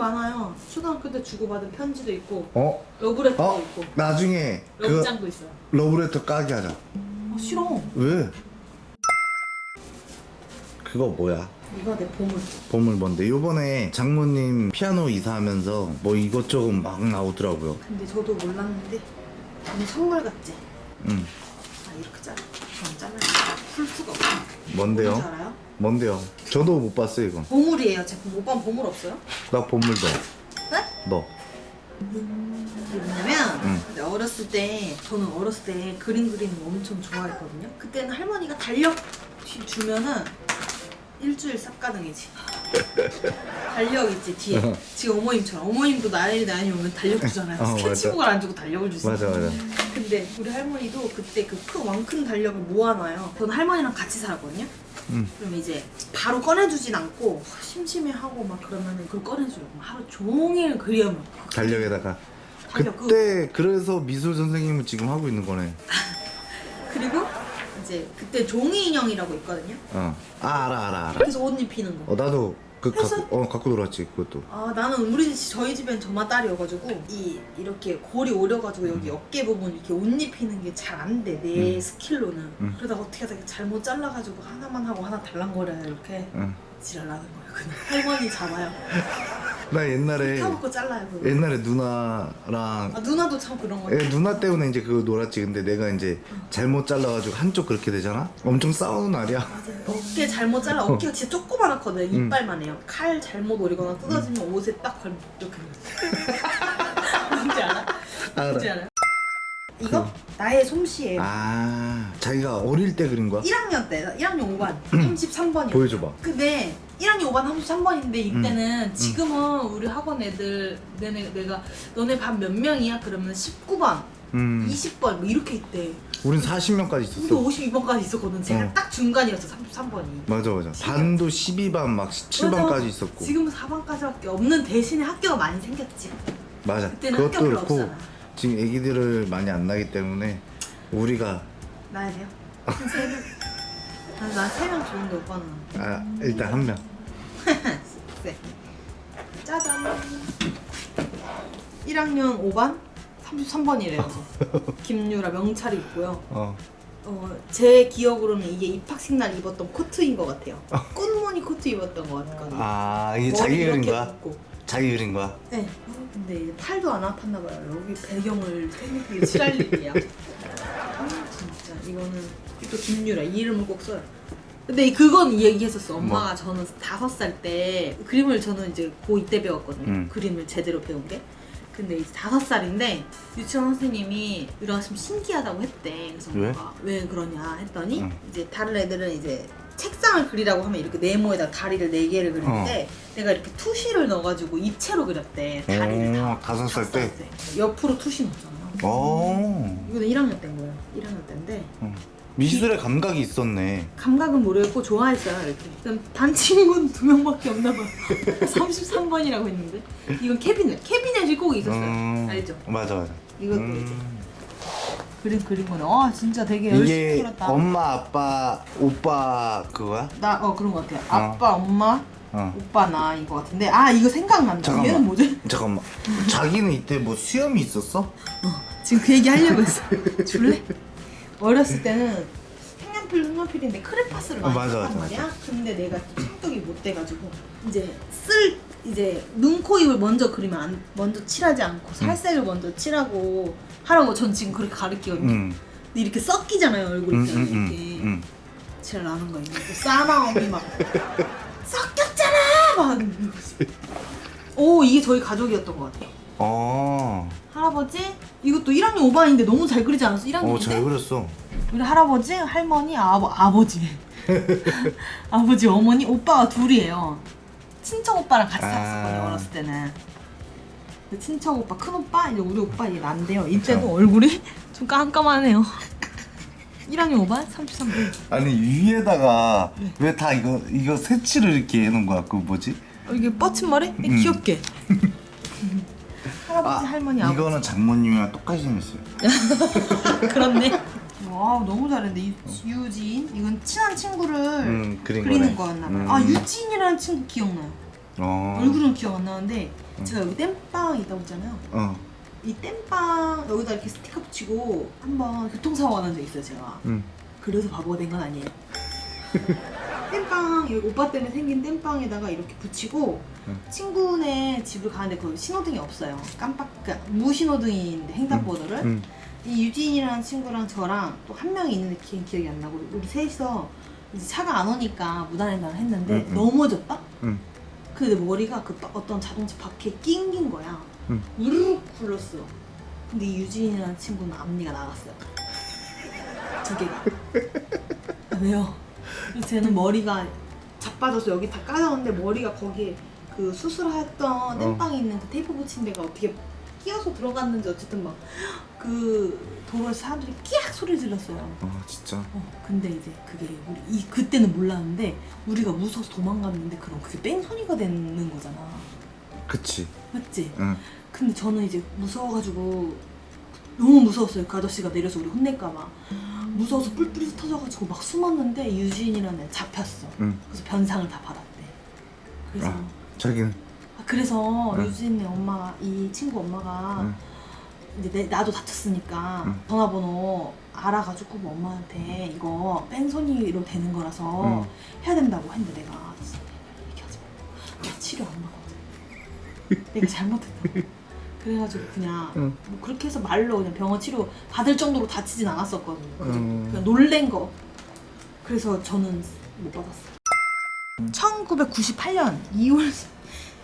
많아요. 초등학교 때 주고받은 편지도 있고 어? 러브레터도 어? 있고 나중에 그 러브장도 있어요. 러브레터 까기 하자. 아 싫어. 왜? 그거 뭐야? 이거 내 보물. 보물 뭔데? 요번에 장모님 피아노 이사하면서 뭐 이것저것 막 나오더라고요. 근데 저도 몰랐는데 너무 선물 같지? 응. 아 이렇게 잘라. 잘라. 풀 수가 없어. 뭔데요? 뭔지 알아요? 뭔데요? 저도 못 봤어요 이거. 보물이에요. 제품 오빠는 보물 없어요? 나 보물 넣어. 네? 너. 이게 뭐냐면 응. 근데 어렸을 때 저는 어렸을 때 그림 그리는 거 엄청 좋아했거든요. 그때는 할머니가 달력 뒤- 주면은 일주일 쌉가능이지. 달력 있지 뒤에. 지금 어머님처럼 어머님도 나이 나이 오면 달력 주잖아요. 어, 스케치북을 안 주고 달력을 주세요. 맞아 맞아. 근데 우리 할머니도 그때 그 큰 왕큰 달력을 모아놔요. 저는 할머니랑 같이 살았거든요. 응. 그럼 이제 바로 꺼내주진 않고 심심해하고 막 그러면은 그걸 꺼내줘요. 그럼 하루 종일 그리면 달력에다가. 달력 그때 그래서 미술 선생님을 지금 하고 있는 거네. 그리고 이제 그때 종이 인형이라고 있거든요. 어. 아 알아 알아 알아. 그래서 옷 입히는 거. 어 나도 그? 갖고 어 갖고 놀았지 그것도. 아 나는 우리 집- 저희 집엔 저만 딸이어가지고 이 이렇게 골이 오려가지고 여기 어깨 부분 이렇게 옷 입히는 게 잘 안 돼 내 음. 스킬로는. 음. 그러다가 어떻게 하다가 잘못 잘라가지고 하나만 하고 하나 달랑거려요 이렇게 응. 지랄나는 거예요. 그냥 할머니 잡아요. 나 옛날에 타먹고 잘라요. 그거. 옛날에 누나랑 아 누나도 참 그런 거. 애 누나 때문에 이제 그거 놀았지. 근데 내가 이제 잘못 잘라가지고 한쪽 그렇게 되잖아. 엄청 싸우는 날이야. 맞아요. 어깨 잘못 잘라 어깨가 진짜 조그만하거든. 음. 이빨만 해요. 칼 잘못 오리거나 뜯어지면 옷에 딱 걸면 이렇게 뭔지 알아? 뭔지 알아. 알아요? 이거 나의 솜씨예요. 아 자기가 어릴 때 그린 거야? 1학년 때 1학년 5반 33번이요. 보여줘봐. 근데 1학년 5반 33번인데 음. 이때는 지금은 우리 학원 애들 내내 내가 너네 반 몇 명이야? 그러면 19번, 음. 20번 뭐 이렇게 있대. 우린 40명까지 우리 있었어. 52번까지 있었거든. 제가 어. 딱 중간이었어 33번이. 맞아 맞아. 반도 12반 막 17반까지 있었고. 지금은 4반까지밖에 없는 대신에 학교가 많이 생겼지. 맞아. 그때는 그것도 학교 별로 그렇고 없잖아. 지금 애기들을 많이 안 나기 때문에 우리가 나야 돼요? 나세명 좋은데 오빠는. 아 일단 한 명. 네. 짜잔. 1학년 5반 33번이래요. 김유라 명찰이 있고요. 어. 어, 제 기억으로는 이게 입학식 날 입었던 코트인 것 같아요. 꽃무늬 코트 입었던 것 같거든요. 아 이게 자기 그린 이렇게 거야? 묶고. 자기 그린 거야? 네. 근데 팔도 안 아팠나 봐요. 여기 배경을 생기게 칠할 일이야. 아 진짜 이거는 또 김유라 이 이름을 꼭 써요. 근데 그건 이 얘기했었어. 뭐? 엄마가 저는 다섯 살 때 그림을 저는 이제 고2 때 배웠거든요. 음. 그림을 제대로 배운 게. 근데 이제 다섯 살인데 유치원 선생님이 일어났으면 신기하다고 했대. 그래서 왜? 엄마가 왜 그러냐 했더니 음. 이제 다른 애들은 이제 책상을 그리라고 하면 이렇게 네모에다 다리를 네 개를 그리는데 내가 이렇게 투시를 넣어가지고 입체로 그렸대 다리를 오, 다 다섯 살 때? 옆으로 투시 넣었잖아요 어. 이거는 1학년 때인 거예요 1학년 때인데 미술에 감각이 있었네. 감각은 모르겠고 좋아했어요 이렇게 그럼 반 친구는 두 명밖에 없나 봐요 33번이라고 했는데 이건 캐비넷 캐비넷이 꼭 있었어요 음. 알죠? 맞아 맞아. 이것도 음. 이제 그림 그린 거네 아 진짜 되게 열심히 이게 그렸다 엄마 아빠 오빠 그거야? 나 어 그런 거 같아요 아빠 엄마 어. 오빠 나 이거 같은데 아 이거 생각난다 잠깐만. 얘는 뭐지? 잠깐만. 자기는 이때 뭐 수염이 있었어? 어, 지금 그 얘기 하려고 했어. 줄래? 어렸을 때는 색연필 색연필인데 크레파스를 많이 어, 맞아, 썼단 맞아, 말이야. 근데 내가 성격이 못 돼가지고 이제 쓸 이제 눈, 코, 입을 먼저 그리면 안, 먼저 칠하지 않고 살색을 먼저 칠하고 하라고 전 지금 그렇게 가르치거든요. 응. 근데 이렇게 섞이잖아요 얼굴이 응, 응, 응, 이렇게. 지랄 나는 거야. 이렇게 싸마움이 막 섞였잖아 막. 오 이게 저희 가족이었던 것 같아요. 어. 할아버지 이것도 1학년 5반인데 너무 잘 그리지 않았어? 1학년인데? 어, 잘 그렸어. 우리 할아버지, 할머니, 아버, 아버지 아버지, 어머니, 오빠가 둘이에요 친척 오빠랑 같이 아. 살았었거든요 어렸을 때는 그 친척 오빠, 큰 오빠, 이제 우리 오빠 이제 난데요 이때도 그쵸. 얼굴이 좀 깜깜하네요 1학년 5반? 33분 아니 위에다가 네. 왜 다 이거 이거 새치를 이렇게 해놓은 거야? 그 뭐지? 어, 이게 뻗친 머리? 음. 귀엽게 할아버지, 할머니, 아버지 이거는 장모님이랑 똑같이 생겼어요. 그렇네. 와 너무 잘했는데 유, 유지인 이건 친한 친구를 음, 그린 그리는 거네. 거였나 봐요. 음. 아 유지인이라는 친구 기억나요. 어. 얼굴은 기억 안 나는데 제가 여기 땜빵 있다고 했잖아요. 어. 이 땜빵 여기다 이렇게 스티커 붙이고 한번 교통사고 가 난 적 있어요 제가. 응. 그래서 바보가 된 건 아니에요. 땜빵 여기 오빠 때문에 생긴 땜빵에다가 이렇게 붙이고 응. 친구네 집을 가는데 그 신호등이 없어요. 깜빡 그러니까 무신호등인데 횡단보도를 응. 이 유진이라는 친구랑 저랑 또 한 명이 있는데 기, 기억이 안 나고 우리 셋이서 이제 차가 안 오니까 무단횡단을 했는데 응, 응. 넘어졌다? 응. 근데 내 머리가 그 바- 어떤 자동차 바퀴에 낑긴 거야. 응. 우르르 굴렀어. 근데 이 유진이라는 친구는 앞니가 나갔어요. 두 개가. 아, 왜요? 그래서 쟤는 머리가 자빠져서 여기 다 까졌는데 머리가 거기에 그 수술했던 땜빵이 있는 그 테이프 붙인 데가 어떻게 끼어서 들어갔는지 어쨌든 막 그 도로에서 사람들이 끼악 소리 질렀어요. 어 진짜. 어, 근데 이제 그게 우리 이 그때는 몰랐는데 우리가 무서워서 도망갔는데 그럼 그게 뺑소니가 되는 거잖아. 그치. 맞지? 응. 근데 저는 이제 무서워가지고 너무 무서웠어요. 그 아저씨가 내려서 우리 혼낼까 봐. 무서워서 뿔뿔이 터져가지고 막 숨었는데 유진이라는 애 잡혔어. 응. 그래서 변상을 다 받았대. 그래서 아. 자기는. 아, 그래서 응. 유진의 엄마 이 친구 엄마가 응. 이제 내, 나도 다쳤으니까 응. 전화번호 알아가지고 뭐 엄마한테 이거 뺑소니로 되는 거라서 응. 해야 된다고 했는데 내가 진짜 얘기하지 마. 나 치료 안 받거든. 내가 잘못했다. 그래가지고 그냥 응. 뭐 그렇게 해서 말로 그냥 병원 치료 받을 정도로 다치진 않았었거든요. 그래서 음. 그냥 놀랜 거. 그래서 저는 못 받았어요. 1998년 2월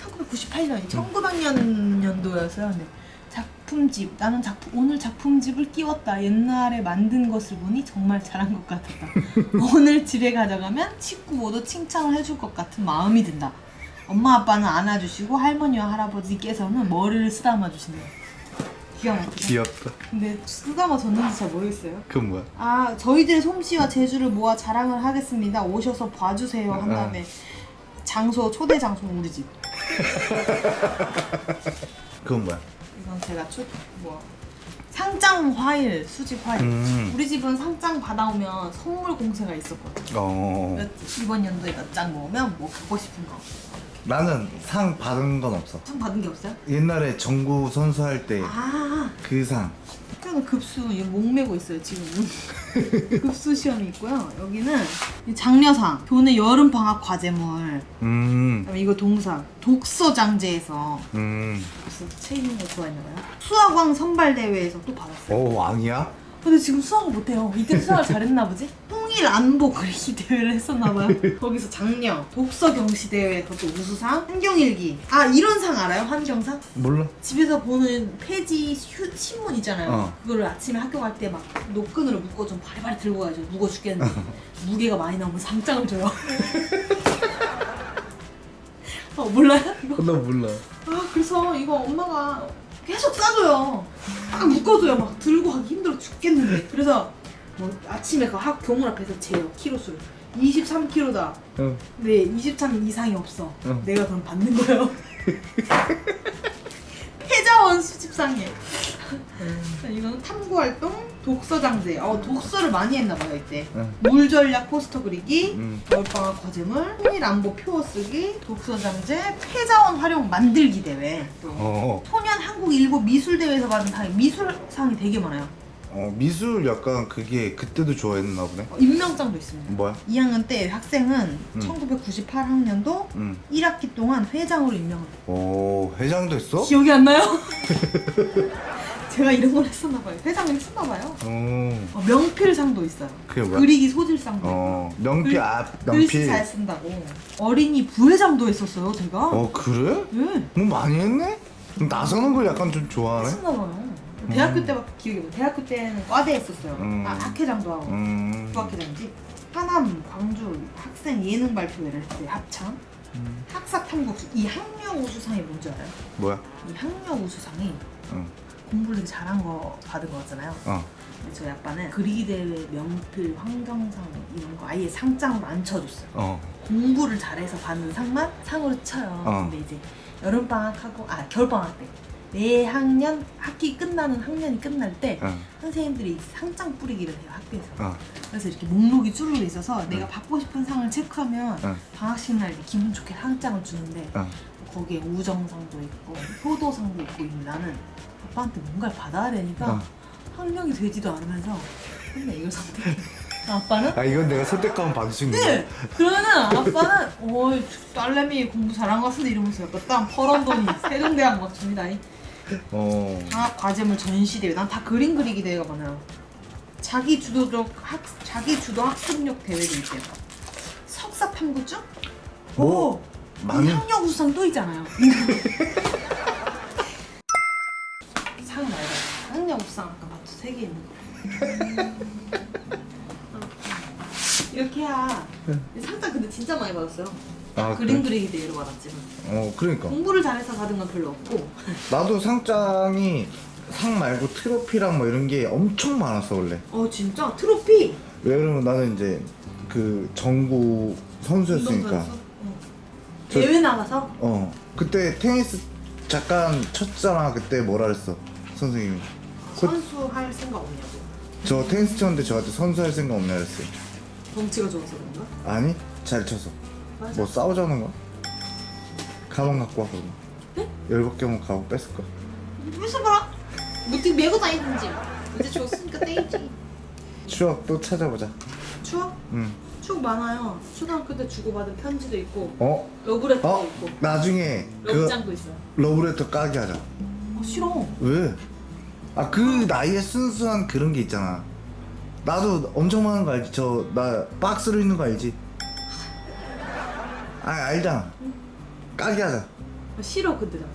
1998년 1900년도였어요. 근데 작품집 나는 작품 오늘 작품집을 끼웠다. 옛날에 만든 것을 보니 정말 잘한 것 같았다. 오늘 집에 가져가면 친구 모두 칭찬을 해줄 것 같은 마음이 든다. 엄마 아빠는 안아주시고 할머니와 할아버지께서는 머리를 쓰다마 주신대요. 기가 막히죠. 귀엽다. 근데 쓰다마 줬는지 잘 모르겠어요. 그건 뭐야? 아 저희들의 솜씨와 재주를 모아 자랑을 하겠습니다. 오셔서 봐주세요 한 아. 다음에 장소 초대 장소는 우리 집. 그건 뭐야? 이건 제가 초뭐 상장 화일 수집 화일. 음. 우리 집은 상장 받아오면 선물 공세가 있었거든. 어. 몇, 이번 연도에 몇 장 모으면 뭐 갖고 싶은 거. 나는 상 받은 건 없어. 상 받은 게 없어요? 옛날에 정구 선수 할 때 그 아, 상. 저는 급수 이거 목매고 있어요 지금. 급수 시험이 있고요. 여기는 이 장려상, 교내 여름 방학 과제물. 음. 그다음에 이거 동상 독서 장제에서 음. 그래서 책 읽는 거 좋아했나 봐요. 수학왕 선발 대회에서 또 받았어요. 어 왕이야? 근데 지금 수학을 못해요. 이때 수학을 잘했나 보지? 통일 안보 그리기 대회를 했었나봐요. 거기서 장려, 독서 경시 대회에서 또 우수상, 환경일기. 아 이런 상 알아요? 환경상? 몰라. 집에서 보는 폐지 휴- 신문 있잖아요. 어. 그거를 아침에 학교 갈 때 막 노끈으로 묶어 좀 바리바리 들고 가야죠. 무거 죽겠는데 무게가 많이 나오면 상장을 줘요. 어 몰라요? 이거? 나 몰라. 아 그래서 이거 엄마가 계속 싸줘요. 막 묶어줘요. 막 들고 가기 힘들어 죽겠는데. 그래서 뭐 아침에 그 학 교문 앞에서 재요. 키로 수를. 23kg다. 어. 근데 23 이상이 없어. 어. 내가 그럼 받는 거예요. 패자원 수집상이에요. 이거는 탐구활동, 독서장제. 어, 독서를 많이 했나 봐요, 이때. 응. 물전략 포스터 그리기, 음. 열방학 과제물, 통일 안보 표어 쓰기, 독서장제, 패자원 활용 만들기 대회. 또 어. 소년 한국 일곱 미술 대회에서 받은 상, 미술상이 되게 많아요. 어 미술 약간 그게 그때도 좋아했나 보네. 어, 임명장도 있습니다. 뭐야? 2학년 때 학생은 음. 1998학년도 음. 1학기 동안 회장으로 임명을. 오 회장도 했어? 기억이 안 나요? 제가 이런 걸 했었나 봐요. 회장을 했었나 봐요. 어. 어, 명필상도 있어요. 그게 뭐야? 그리기 소질상도 어 있고. 명필 글- 앞 글씨 명필. 잘 쓴다고. 어린이 부회장도 했었어요, 제가. 어 그래? 네. 뭐 많이 했네? 나서는 걸 약간 좀 좋아하네. 했었나 봐요. 대학교 때밖에 기억이 안 나. 대학교 때는 과대 했었어요. 음. 아, 학회장도 하고. 음. 부학회장이지. 하남, 광주 학생 예능 발표회를 했어요, 합창. 음. 학사 탐구 이 학력 우수상이 뭔지 알아요? 뭐야? 이 학력 우수상이 응. 공부를 되게 잘한 거 받은 거잖아요. 어. 근데 저희 아빠는 그리기 대회 명필 환경상 이런 거 아예 상장으로 안 쳐줬어요. 어. 공부를 잘해서 받는 상만 상으로 쳐요. 어. 근데 이제 여름 방학하고 아 겨울 방학 때 매 학년 학기 끝나는 학년이 끝날 때 어. 선생님들이 상장 뿌리기를 해요 학교에서. 어. 그래서 이렇게 목록이 돼 있어서 내가 받고 싶은 상을 체크하면 어. 방학식 날 이렇게 기분 좋게 상장을 주는데 어. 거기에 우정상도 있고 효도상도 있고 있는 나는 아빠한테 뭔가를 받아야 되니까 어. 학력이 되지도 않으면서 맨날 이걸 선택해. 아빠는 아 이건 내가 선택하면 받을 수 있는 네. 그러면은 아빠는 어이 딸내미 공부 잘한 것 같은데 이러면서 약간 땀 퍼런 돈이 세종대학 막 줍니다. 이. 어. 방학 과제물 전시대회. 난 다 그림 그리기 대회가 많아요. 자기 주도적 학 자기 주도 학습력 대회도 있대요. 석사 탐구증? 뭐? 오. 많은- 이 학력 우수상 또 있잖아요. 상 말고 학력 우수상 아까 봤죠 세개 있는 거. 이렇게 해야 상장 근데 진짜 많이 받았어요. 아, 그림 그래? 그리기 대회로 받았지만 어 그러니까. 공부를 잘해서 받은 건 별로 없고. 나도 상장이 상 말고 트로피랑 뭐 이런 게 엄청 많았어 원래. 어 진짜? 트로피? 왜 그러면 나는 이제 그 전국 선수였으니까. 운동선수? 어. 저- 대회 나가서? 어. 그때 테니스 잠깐 쳤잖아 그때 뭐라 그랬어 선생님이. 그- 선수 할 생각 없냐고. 저 테니스 쳤는데 저한테 선수할 생각 없냐 그랬어요. 덩치가 좋아서 그런가? 아니 잘 쳤어 맞아 뭐 싸우자는 거야? 가방 갖고 와 그러면 네? 열받게 하면 가방 뺐을 거야 무슨 봐라 무티 메고 다니든지 이제 줬으니까 떼이지 추억 또 찾아보자 추억? 응 추억 많아요 초등학교 때 주고받은 편지도 있고 어? 러브레터도 어? 있고 나중에 그 러브장도 있어요 러브레터 까게 하자 어 싫어 왜? 아 그 나이에 순수한 그런 게 있잖아 나도 엄청 많은 거 알지? 저 나 박스로 있는 거 알지? 아 알잖아 까게 하자 어, 싫어 근데 나.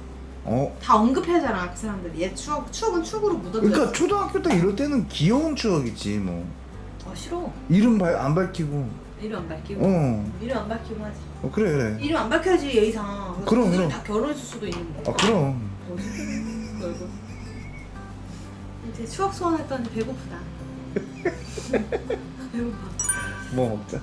어? 다 언급하잖아 그 사람들이 얘 추억 추억은 추억으로 묻어져 그러니까 초등학교 때 이럴 때는 귀여운 추억이지 뭐 아 싫어 이름 발, 안 밝히고 이름 안 밝히고 어. 이름 안 밝히고 하지 어 그래 그래 이름 안 밝혀야지 예의상 그럼, 그럼. 다 결혼했을 수도 있는데 아 그럼? 그 얼굴. 이제 추억 소환했더니 배고프다. 배고파. 뭐 먹자